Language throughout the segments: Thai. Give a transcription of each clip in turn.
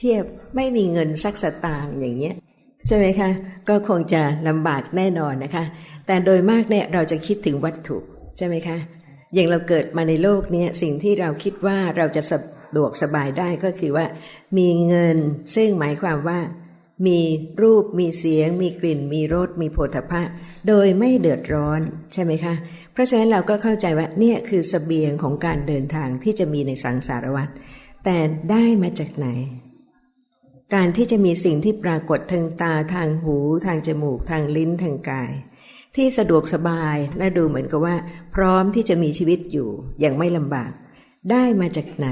เทียบไม่มีเงินสักสตางค์อย่างเงี้ยใช่ไหมคะ ก็คงจะลำบากแน่นอนนะคะ แต่โดยมากเนี่ยเราจะคิดถึงวัตถุใช่ไหมคะ อย่างเราเกิดมาในโลกนี้สิ่งที่เราคิดว่าเราจะสะดวกสบายได้ก็คือว่า มีเงินซึ่งหมายความว่า มีรูปมีเสียง มีกลิ่น มีรสมีโผฏฐะโดยไม่เดือดร้อนใช่ไหมคะ เพราะฉะนั้นเราก็เข้าใจว่าเนี่ยคือสเสบียงของการเดินทางที่จะมีในสังสารวัฏแต่ได้มาจากไหน การที่จะมีสิ่งที่ปรากฏทางตาทางหู ทางจมูก ทางลิ้นทางกาย ที่สะดวกสบายและดูเหมือนกับว่า พร้อมที่จะมีชีวิตอยู่อย่างไม่ลำบาก ได้มาจากไหน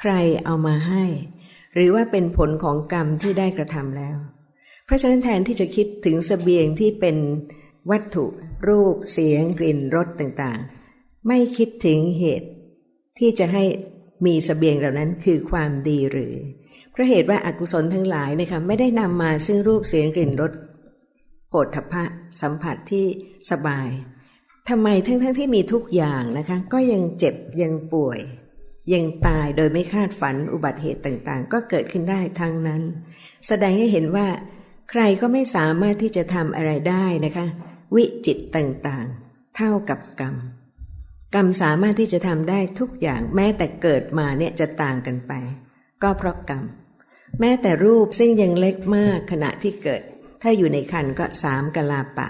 ใครเอามาให้ หรือว่าเป็นผลของกรรมที่ได้กระทำแล้ว เพราะฉะนั้นแทนที่จะคิดถึงสเสบียงที่เป็นวัตถุ รูป เสียง กลิ่นรสต่างๆ ไม่คิดถึงเหตุ ที่จะให้มีสเสบียงเหล่านั้นคือความดีหรือ พราะเหตุว่าอากุศลทั้งหลายนะคะไม่ได้นำมาซึ่งรูปเสียงกลิ่นรสโผฏฐพะสัมผัสที่สบายทำไมทั้งๆทที่มีทุกอย่างนะคะ ก็ยังเจ็บยังป่วย ยังตายโดยไม่คาดฝันอุบัติเหตุต่างๆ ก็เกิดขึ้นได้ทั้งนั้น แสดงให้เห็นว่า ใครก็ไม่สามารถที่จะทำอะไรได้นะคะ วิจิตต่างๆ เท่ากับกรรม กรรมสามารถที่จะทำได้ทุกอย่างแม้แต่เกิดมาเนี่ยจะต่างกันไป ก็เพราะกรรม แม้แต่รูปซึ่งยังเล็กมากขณะที่เกิด ถ้าอยู่ในคันก็สามกลาปะ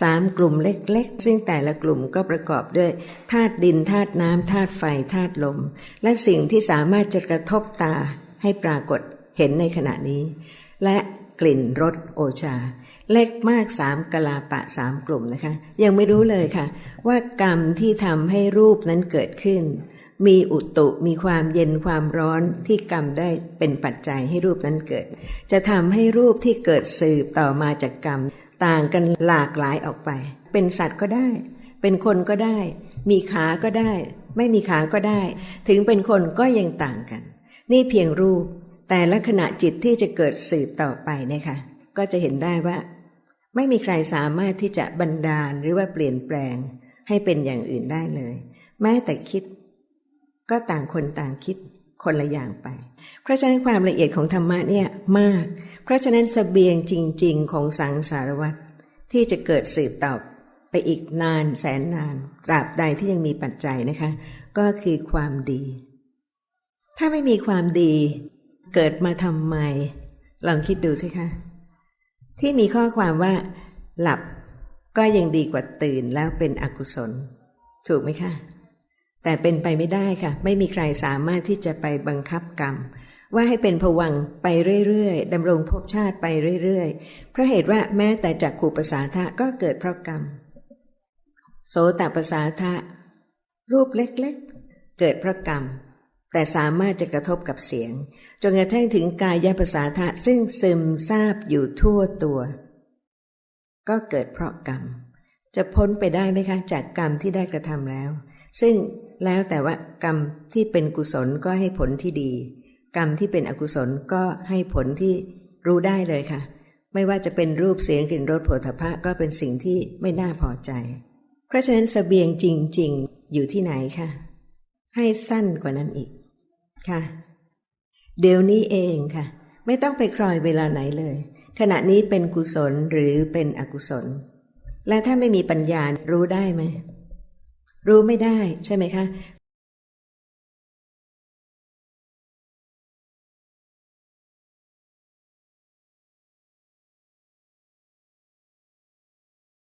สามกลุ่มเล็กๆ ซึ่งแต่ละกลุ่มก็ประกอบด้วยธาตุดินธาตุน้ำธาตุไฟธาตุลม และสิ่งที่สามารถจะกระทบตาให้ปรากฏเห็นในขณะนี้ และกลิ่นรสโอชา เล็กมากสามกลาปะสามกลุ่มนะคะ ยังไม่รู้เลยค่ะ ว่ากรรมที่ทำให้รูปนั้นเกิดขึ้น มีอุตุมีความเย็นความร้อนที่กรรมได้เป็นปัจจัยให้รูปนั้นเกิด จะทำให้รูปที่เกิดสืบต่อมาจากกรรม ต่างกันหลากหลายออกไป เป็นสัตว์ก็ได้ เป็นคนก็ได้ มีขาก็ได้ ไม่มีขาก็ได้ ถึงเป็นคนก็ยังต่างกัน นี่เพียงรูป แต่ละขณะจิตที่จะเกิดสืบต่อไปนะคะก็จะเห็นได้ว่า ไม่มีใครสามารถที่จะบันดาลหรือว่าเปลี่ยนแปลงให้เป็นอย่างอื่นได้เลย แม้แต่คิด ก็ต่างคนต่างคิดคนละอย่างไป เพราะฉะนั้นความละเอียดของธรรมะเนี่ยมาก เพราะฉะนั้นสเสบียงจริง ๆ ของสังสารวัตรที่จะเกิดสืบต่อไปอีกนานแสนนานตราบใดที่ยังมีปัจจัยนะคะ ก็คือความดี ถ้าไม่มีความดี เกิดมาทำไม ลองคิดดูสิคะ ที่มีข้อความว่า หลับก็ยังดีกว่าตื่นแล้วเป็นอกุศล ถูกไหมคะ แต่เป็นไปไม่ได้ค่ะ ไม่มีใครสามารถที่จะไปบังคับกรรม ว่าให้เป็นผวังไปเรื่อยๆดำรงภพชาติไปเรื่อยๆเพราะเหตุว่าแม้แต่จากขูปสาษาทะก็เกิดเพราะกรรม โสตประสาทะ รูปเล็กๆ เกิดเพราะกรรม แต่สามารถจะกระทบกับเสียงจนกระทั่งถึงกายภาษาทะซึ่งซึมซาบอยู่ทั่วตัว ก็เกิดเพราะกรรม จะพ้นไปได้ไหมคะจากกรรมที่ได้กระทำแล้ว ซึ่งแล้วแต่ว่ากรรมที่เป็นกุศลก็ให้ผลที่ดี กรรมที่เป็นอกุศลก็ให้ผลที่รู้ได้เลยค่ะ ไม่ว่าจะเป็นรูปเสียงกลิ่นรสผลถภะก็เป็นสิ่งที่ไม่น่าพอใจ เพราะฉะนั้นสเสบียงจริง ๆ อยู่ที่ไหนคะให้สั้นกว่านั้นอีกค่ะ เดี๋ยวนี้เองค่ะ ไม่ต้องไปคอยเวลาไหนเลย ขณะนี้เป็นกุศลหรือเป็นอกุศล และถ้าไม่มีปัญญารู้ได้ไหม รู้ไม่ได้ใช่ไหมคะ